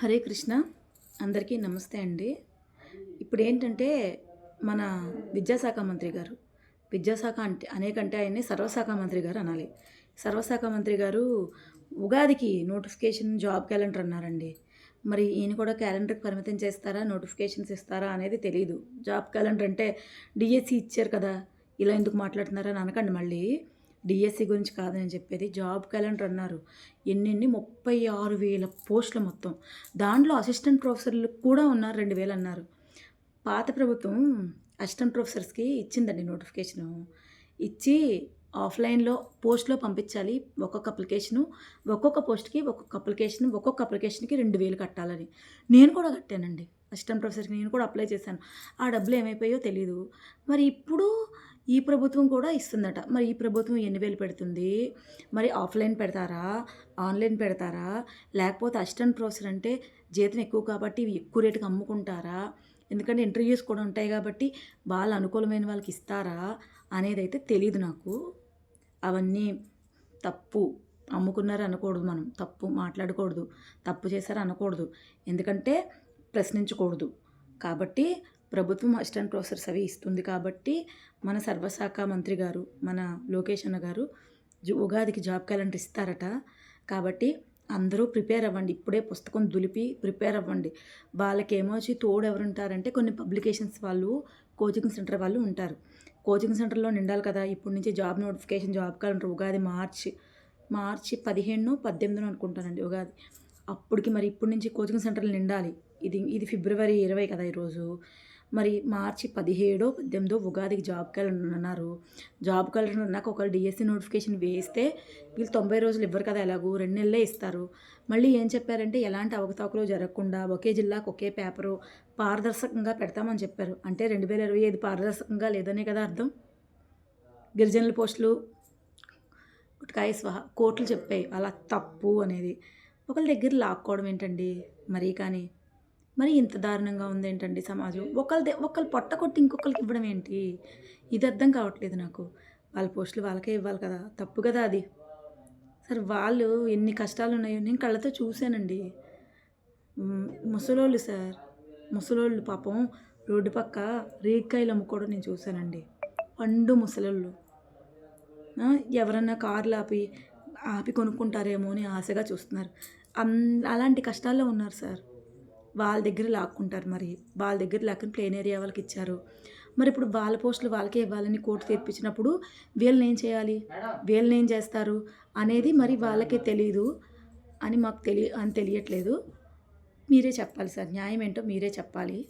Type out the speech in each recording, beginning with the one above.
హరే కృష్ణ. అందరికీ నమస్తే అండి. ఇప్పుడు ఏంటంటే మన విద్యాశాఖ మంత్రి గారు విద్యాశాఖ అంటే అనేకంటే ఆయన్ని సర్వశాఖ మంత్రి గారు అనాలి. సర్వశాఖ మంత్రి గారు ఉగాదికి నోటిఫికేషన్ జాబ్ క్యాలెండర్ అన్నారండి. మరి ఈయన కూడా క్యాలెండర్కి పరిమితం చేస్తారా నోటిఫికేషన్స్ ఇస్తారా అనేది తెలియదు జాబ్ క్యాలెండర్ అంటే డిఎస్సి ఇచ్చారు కదా ఇలా ఎందుకు మాట్లాడుతున్నారని అనకండి మళ్ళీ. డిఎస్సి గురించి కాదని చెప్పేది. జాబ్ క్యాలెండర్ అన్నారు. ఎన్నెన్ని? ముప్పై ఆరు వేల పోస్టులు మొత్తం. దాంట్లో అసిస్టెంట్ ప్రొఫెసర్లు కూడా ఉన్నారు రెండు వేలు అన్నారు. పాత ప్రభుత్వం అసిస్టెంట్ ప్రొఫెసర్స్కి ఇచ్చిందండి నోటిఫికేషను. ఇచ్చి ఆఫ్లైన్లో పోస్ట్లో పంపించాలి. ఒక్కొక్క అప్లికేషను ఒక్కొక్క పోస్ట్కి ఒక్కొక్క అప్లికేషన్ ఒక్కొక్క అప్లికేషన్కి రెండు వేలు కట్టాలని. నేను కూడా కట్టానండి. అసిస్టెంట్ ప్రొఫెసర్కి నేను కూడా అప్లై చేశాను. ఆ డబ్బులు ఏమైపోయాయో తెలియదు మరి ఇప్పుడు ఈ ప్రభుత్వం కూడా ఇస్తుందట. మరి ఈ ప్రభుత్వం ఎన్ని వేలు పెడుతుంది? మరి ఆఫ్లైన్ పెడతారా? ఆన్లైన్ పెడతారా? లేకపోతే అసిస్టెంట్ ప్రొఫెసర్ అంటే జీతం ఎక్కువ కాబట్టి ఇవి ఎక్కువ రేటుకి అమ్ముకుంటారా? ఎందుకంటే ఇంటర్వ్యూస్ కూడా ఉంటాయి కాబట్టి వాళ్ళ అనుకూలమైన వాళ్ళకి ఇస్తారా? అనేది అయితే తెలియదు నాకు. అవన్నీ తప్పు. అమ్ముకున్నారు అనకూడదు మనం. తప్పు మాట్లాడకూడదు. తప్పు చేశారు అనకూడదు. ఎందుకంటే ప్రశ్నించకూడదు. కాబట్టి ప్రభుత్వం అసిస్టెంట్ ప్రొఫెసర్స్ అవి ఇస్తుంది కాబట్టి మన సర్వశాఖ మంత్రి గారు మన లోకేష్ అన్న గారు ఉగాదికి జాబ్ క్యాలెండర్ ఇస్తారట. కాబట్టి అందరూ ప్రిపేర్ అవ్వండి. ఇప్పుడే పుస్తకం దులిపి ప్రిపేర్ అవ్వండి. వాళ్ళకేమో వచ్చి తోడు ఎవరు ఉంటారంటే కొన్ని పబ్లికేషన్స్ వాళ్ళు కోచింగ్ సెంటర్ వాళ్ళు ఉంటారు. కోచింగ్ సెంటర్లో నిండాలి కదా. ఇప్పటి నుంచి job notification job calendar Ugadi మార్చి మార్చి పదిహేను పద్దెనిమిదిన అనుకుంటానండి ఉగాది. అప్పటికి మరి ఇప్పటి నుంచి కోచింగ్ సెంటర్లు నిండాలి. ఇది ఇది ఫిబ్రవరి ఇరవై కదా ఈరోజు. మరి మార్చి పదిహేడో పద్దెనిమిదో ఉగాదికి జాబ్ క్యాలెండర్ అన్నారు. జాబ్ క్యాలెండర్ అన్నాక ఒకవేళ డిఎస్సి నోటిఫికేషన్ వేస్తే వీళ్ళు తొంభై రోజులు ఇవ్వరు కదా ఎలాగూ రెండు నెలలే ఇస్తారు. మళ్ళీ ఏం చెప్పారంటే ఎలాంటి అవకతవకలు జరగకుండా ఒకే జిల్లాకు ఒకే పేపరు పారదర్శకంగా పెడతామని చెప్పారు. అంటే రెండు వేల ఇరవై ఐదు పారదర్శకంగా లేదనే కదా అర్థం? గిరిజనుల పోస్టులు గుట్కాయ స్వహ కోట్లు చెప్పాయి. అలా తప్పు అనేది. ఒకళ్ళ దగ్గర లాక్కోవడం ఏంటండి? మరీ కానీ మరి ఇంత దారుణంగా ఉంది ఏంటండి సమాజం ఒకళ్ళ ద- ఒకళ్ళు పొట్ట కొట్టి ఇంకొకరికి ఇవ్వడం ఏంటి? ఇది అర్థం కావట్లేదు నాకు. వాళ్ళ పోస్టులు వాళ్ళకే ఇవ్వాలి కదా. తప్పు కదా అది. సరే వాళ్ళు ఎన్ని కష్టాలు ఉన్నాయో నేను కళ్ళతో చూశానండి. ముసలోళ్ళు సార్. ముసలోళ్ళు పాపం రోడ్డు పక్క రేగ్కాయలు అమ్ముకోవడం నేను చూశానండి. పండు ముసలోళ్ళు. ఎవరన్నా కార్లు ఆపి ఆపి కొనుక్కుంటారేమో అని ఆశగా చూస్తున్నారు. అలాంటి కష్టాల్లో ఉన్నారు సార్. వాళ్ళ దగ్గర లాక్కుంటారు మరి. వాళ్ళ దగ్గర లాక్కుని ప్లేన్ ఏరియా వాళ్ళకి ఇచ్చారు. మరి ఇప్పుడు వాళ్ళ పోస్టులు వాళ్ళకే ఇవ్వాలని కోర్టు తెప్పించినప్పుడు వీళ్ళని ఏం చేయాలి? వీళ్ళని ఏం చేస్తారు? అనేది మరి వాళ్ళకే తెలియదు అని మాకు తెలియ అని తెలియట్లేదు. మీరే చెప్పాలి సార్. న్యాయం ఏంటో మీరే చెప్పాలి.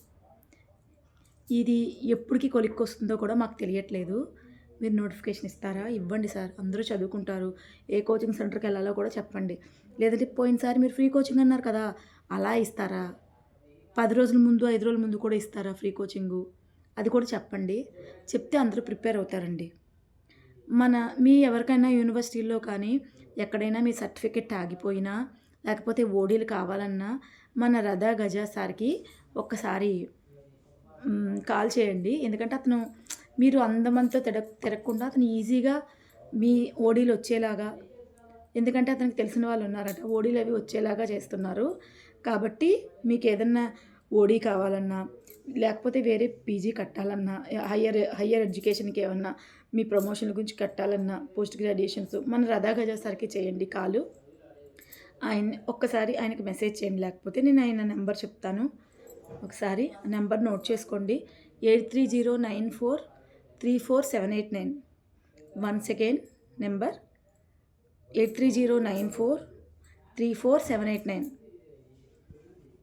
ఇది ఎప్పటికి కొలిక్కొస్తుందో కూడా మాకు తెలియట్లేదు. మీరు నోటిఫికేషన్ ఇస్తారా? ఇవ్వండి సార్. అందరూ చదువుకుంటారు. ఏ కోచింగ్ సెంటర్కి వెళ్ళాలో కూడా చెప్పండి. లేదంటే పోయినసారి మీరు ఫ్రీ కోచింగ్ అన్నారు కదా అలా ఇస్తారా? పది రోజుల ముందు ఐదు రోజుల ముందు కూడా ఇస్తారా ఫ్రీ కోచింగు? అది కూడా చెప్పండి. చెప్తే అందరూ ప్రిపేర్ అవుతారండి. మన మీ ఎవరికైనా యూనివర్సిటీల్లో కానీ ఎక్కడైనా మీ సర్టిఫికెట్ ఆగిపోయినా లేకపోతే ఓడీలు కావాలన్నా మన రథా గజా సార్కి ఒక్కసారి కాల్ చేయండి. ఎందుకంటే అతను మీరు అందమంతా తిరగ తిరగకుండా అతను ఈజీగా మీ ఓడీలు వచ్చేలాగా ఎందుకంటే అతనికి తెలిసిన వాళ్ళు ఉన్నారట. ఓడీలు అవి వచ్చేలాగా చేస్తున్నారు. కాబట్టి మీకు ఏదన్నా ఓడీ కావాలన్నా లేకపోతే వేరే పీజీ కట్టాలన్నా హయ్యర్ హయ్యర్ ఎడ్యుకేషన్కి ఏమన్నా మీ ప్రమోషన్ గురించి కట్టాలన్నా పోస్ట్ గ్రాడ్యుయేషన్స్ మన రధా గజాసరికి చేయండి కాలు. ఆయన ఒక్కసారి ఆయనకు మెసేజ్ చేయండి లేకపోతే నేను ఆయన నెంబర్ చెప్తాను. ఒకసారి నెంబర్ నోట్ చేసుకోండి. Eight three zero nine four three four seven eight nine. One second number eight three zero nine four three four seven eight nine